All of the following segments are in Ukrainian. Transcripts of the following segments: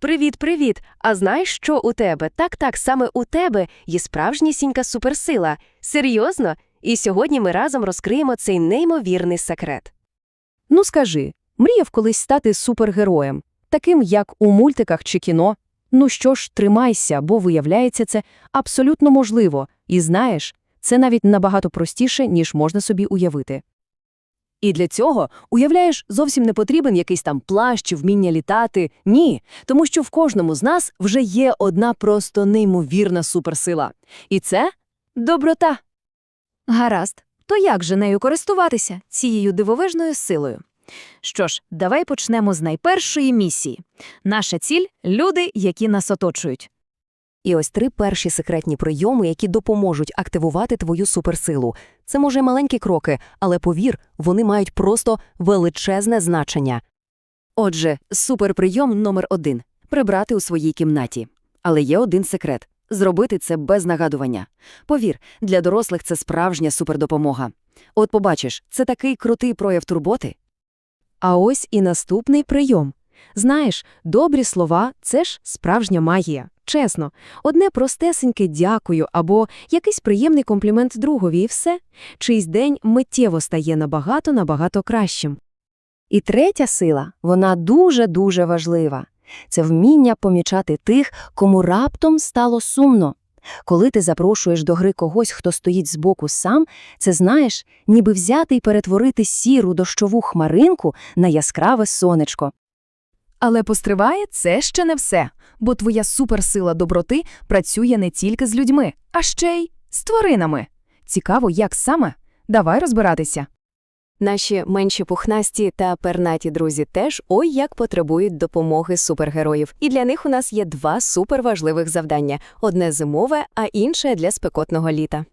Привіт, привіт! А знаєш, що у тебе? Так, так, саме у тебе є справжнісінька суперсила. Серйозно? І сьогодні ми разом розкриємо цей неймовірний секрет. Ну скажи, мріяв колись стати супергероєм, таким як у мультиках чи кіно? Ну що ж, тримайся, бо виявляється, це абсолютно можливо. І знаєш, це навіть набагато простіше, ніж можна собі уявити. І для цього, уявляєш, зовсім не потрібен якийсь там плащ чи вміння літати. Ні, тому що в кожному з нас вже є одна просто неймовірна суперсила. І це доброта. Гаразд, то як же нею користуватися, цією дивовижною силою? Що ж, давай почнемо з найпершої місії. Наша ціль люди, які нас оточують. І ось три перші секретні прийоми, які допоможуть активувати твою суперсилу. Це може маленькі кроки, але повір, вони мають просто величезне значення. Отже, суперприйом номер один прибрати у своїй кімнаті. Але є один секрет зробити це без нагадування. Повір, для дорослих це справжня супердопомога. От побачиш, це такий крутий прояв турботи. А ось і наступний прийом. Знаєш, добрі слова це ж справжня магія. Чесно, одне простесеньке дякую або якийсь приємний комплімент другові і все. Чийсь день миттєво стає набагато-набагато кращим. І третя сила, вона дуже-дуже важлива. Це вміння помічати тих, кому раптом стало сумно. Коли ти запрошуєш до гри когось, хто стоїть збоку сам, це знаєш, ніби взяти і перетворити сіру дощову хмаринку на яскраве сонечко. Але постриває це ще не все, бо твоя суперсила доброти працює не тільки з людьми, а ще й з тваринами. Цікаво, як саме? Давай розбиратися. Наші менші пухнасті та пернаті друзі теж ой як потребують допомоги супергероїв. І для них у нас є два суперважливих завдання: одне зимове, а інше для спекотного літа.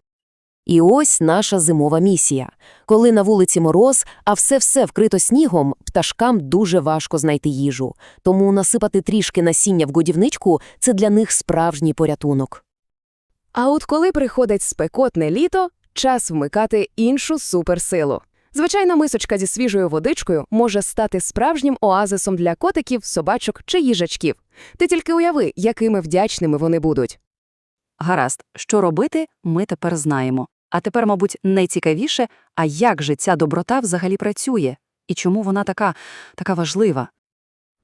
І ось наша зимова місія. Коли на вулиці мороз, а все-все вкрито снігом, пташкам дуже важко знайти їжу. Тому насипати трішки насіння в годівничку – це для них справжній порятунок. А от коли приходить спекотне літо, час вмикати іншу суперсилу. Звичайна мисочка зі свіжою водичкою може стати справжнім оазисом для котиків, собачок чи їжачків. Ти тільки уяви, якими вдячними вони будуть. Гаразд, що робити, ми тепер знаємо. А тепер, мабуть, найцікавіше, а як же ця доброта взагалі працює? І чому вона така, така важлива?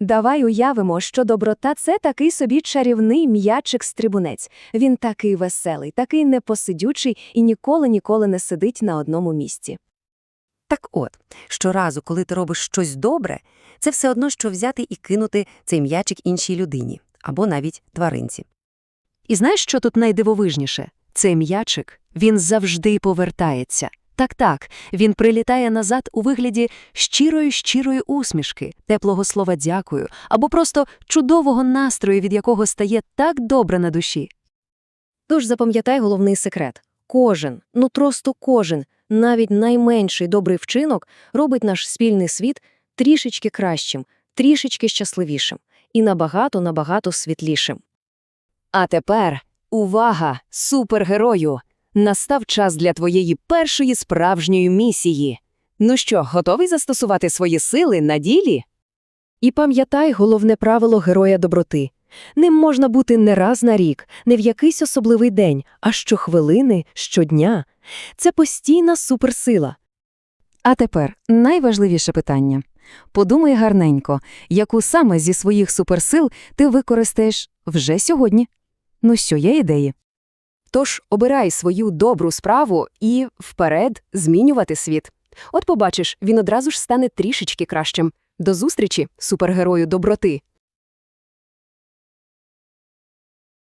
Давай уявимо, що доброта це такий собі чарівний м'ячик-стрибунець. Він такий веселий, такий непосидючий і ніколи-ніколи не сидить на одному місці. Так от, щоразу, коли ти робиш щось добре, це все одно, що взяти і кинути цей м'ячик іншій людині або навіть тваринці. І знаєш, що тут найдивовижніше? Цей м'ячик, він завжди повертається. Так-так, він прилітає назад у вигляді щирої-щирої усмішки, теплого слова дякую, або просто чудового настрою, від якого стає так добре на душі. Тож запам'ятай головний секрет. Кожен, ну просто кожен, навіть найменший добрий вчинок робить наш спільний світ трішечки кращим, трішечки щасливішим і набагато-набагато світлішим. А тепер увага, супергерою! Настав час для твоєї першої справжньої місії. Ну що, готовий застосувати свої сили на ділі? І пам'ятай головне правило героя доброти. Ним можна бути не раз на рік, не в якийсь особливий день, а щохвилини, щодня. Це постійна суперсила. А тепер найважливіше питання. Подумай гарненько, яку саме зі своїх суперсил ти використаєш вже сьогодні. Ну що, є ідеї? Тож обирай свою добру справу і вперед змінювати світ. От побачиш, він одразу ж стане трішечки кращим. До зустрічі, супергерою доброти!